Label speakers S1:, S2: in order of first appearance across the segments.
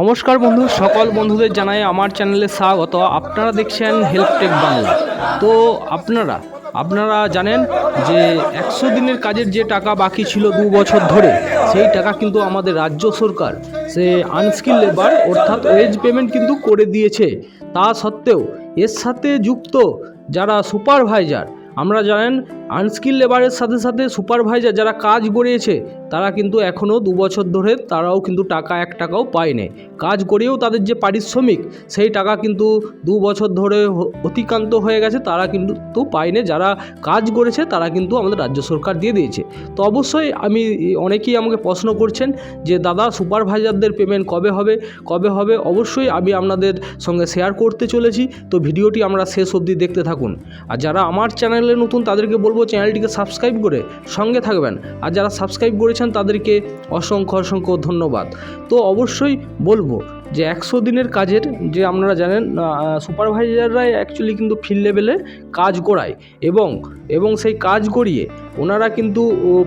S1: নমস্কার বন্ধু, সকল বন্ধুদের জানাই আমার চ্যানেলে স্বাগত। আপনারা দেখছেন হেল্প টেক বাংলা। তো আপনারা আপনারা জানেন যে একশো দিনের কাজের যে টাকা বাকি ছিল দু বছর ধরে, সেই টাকা কিন্তু আমাদের রাজ্য সরকার, সে আনস্কিল লেবার অর্থাৎ ওয়েজ পেমেন্ট কিন্তু করে দিয়েছে। তা সত্ত্বেও এর সাথে যুক্ত যারা সুপারভাইজার আমরা জানেন আনস্কিল লেবারের সাথে সাথে সুপারভাইজার যারা কাজ করিয়েছে তারা কিন্তু এখনও দু বছর ধরে তারাও কিন্তু টাকা, এক টাকাও পায়নি। কাজ করেও তাদের যে পারিশ্রমিক, সেই টাকা কিন্তু দু বছর ধরে অতিক্রান্ত হয়ে গেছে, তারা কিন্তু তো পায়নি। যারা কাজ করেছে, তারা কিন্তু আমাদের রাজ্য সরকার দিয়ে দিয়েছে। তো অবশ্যই আমি অনেকেই আমাকে প্রশ্ন করছেন যে, দাদা, সুপারভাইজারদের পেমেন্ট কবে হবে? কবে হবে? অবশ্যই আমি আপনাদের সঙ্গে শেয়ার করতে চলেছি। তো ভিডিওটি আমরা শেষ অবধি দেখতে থাকুন। আর যারা আমার চ্যানেলে নতুন তাদেরকে বলব চ্যানেলটিকে সাবস্ক্রাইব করে সঙ্গে থাকবেন। আর যারা সাবস্ক্রাইব করেছেন তাদেরকে অসংখ্য অসংখ্য ধন্যবাদ। তো অবশ্যই বলব যে একশো দিনের কাজের যে আপনারা জানেন সুপারভাইজাররাই অ্যাকচুয়ালি কিন্তু ফিল্ড লেভেলে কাজ করায়। এবং এবং সেই কাজ করিয়ে ওনারা কিন্তু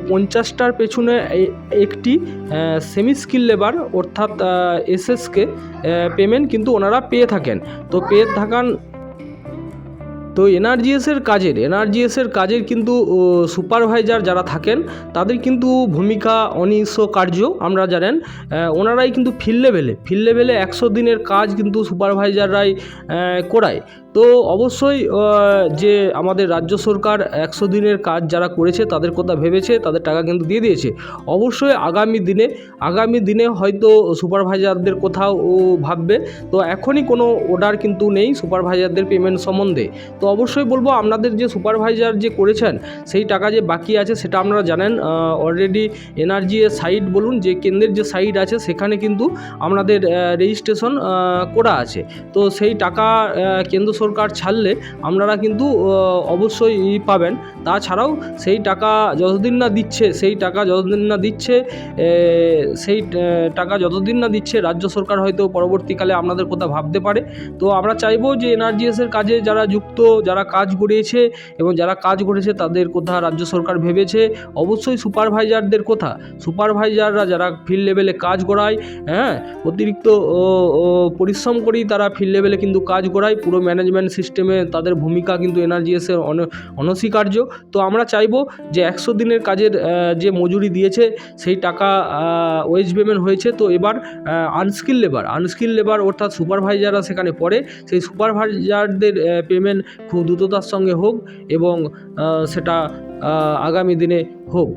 S1: পঞ্চাশটার পেছনে একটি সেমি স্কিল লেবার অর্থাৎ এসএসকে পেমেন্ট কিন্তু ওনারা পেয়ে থাকেন। তো পেয়ে থাকান তো এনআরজিএসের কাজের এনআরজিএসের কাজের কিন্তু সুপারভাইজার যারা থাকেন, তাদের কিন্তু ভূমিকা অনিশ্চ কার্য, আমরা জানেন। ওনারাই কিন্তু ফিল্ড লেভেলে ফিল্ড লেভেলে একশো দিনের কাজ কিন্তু সুপারভাইজাররাই করায়। তো অবশ্যই যে আমাদের রাজ্য সরকার একশো দিনের কাজ যারা করেছে তাদের কথা ভেবেছে তাদের টাকা কিন্তু দিয়ে দিয়েছে। অবশ্যই আগামী দিনে আগামী দিনে হয়তো সুপারভাইজারদের কোথাও ভাববে। তো এখনই কোনো অর্ডার কিন্তু নেই সুপারভাইজারদের পেমেন্ট সম্বন্ধে। তো অবশ্যই বলব আপনাদের যে সুপারভাইজার যে করেছেন সেই টাকা যে বাকি আছে সেটা আপনারা জানেন। অলরেডি এনার্জি সাইট বলুন যে কেন্দ্রের যে সাইট আছে সেখানে কিন্তু আপনাদের রেজিস্ট্রেশন করা আছে। তো সেই টাকা আহ, কেন্দ্র সরকার ছাড়লে আপনারা কিন্তু অবশ্যই পাবেন। তাছাড়াও সেই টাকা যতদিন না দিচ্ছে, সেই টাকা যতদিন না দিচ্ছে সেই টাকা যতদিন না দিচ্ছে, রাজ্য সরকার হয়তো পরবর্তীকালে আপনাদের কথা ভাবতে পারে। তো আমরা চাইব যে এনআরজিএসের কাজে যারা যুক্ত, যারা কাজ করিয়েছে এবং যারা কাজ করেছে তাদের কথা রাজ্য সরকার ভেবেছে। অবশ্যই সুপারভাইজারদের কথা, সুপারভাইজাররা যারা ফিল্ড লেভেলে কাজ করায় হ্যাঁ অতিরিক্ত পরিশ্রম করেই তারা ফিল্ড লেভেলে কিন্তু কাজ করায়, পুরো ম্যানেজমেন্ট সিস্টেমে তাদের ভূমিকা কিন্তু এনআরজিএসের অন, অনস্বীকার্য। তো আমরা চাইব যে একশো দিনের কাজের যে মজুরি দিয়েছে সেই টাকা ওয়েজ পেমেন্ট হয়েছে। তো এবার আনস্কিল লেবার আনস্কিল লেবার অর্থাৎ সুপারভাইজাররা সেখানে পড়ে। সেই সুপারভাইজারদের পেমেন্ট খুব দ্রুততার সঙ্গে হোক এবং সেটা আগামী দিনে হোক।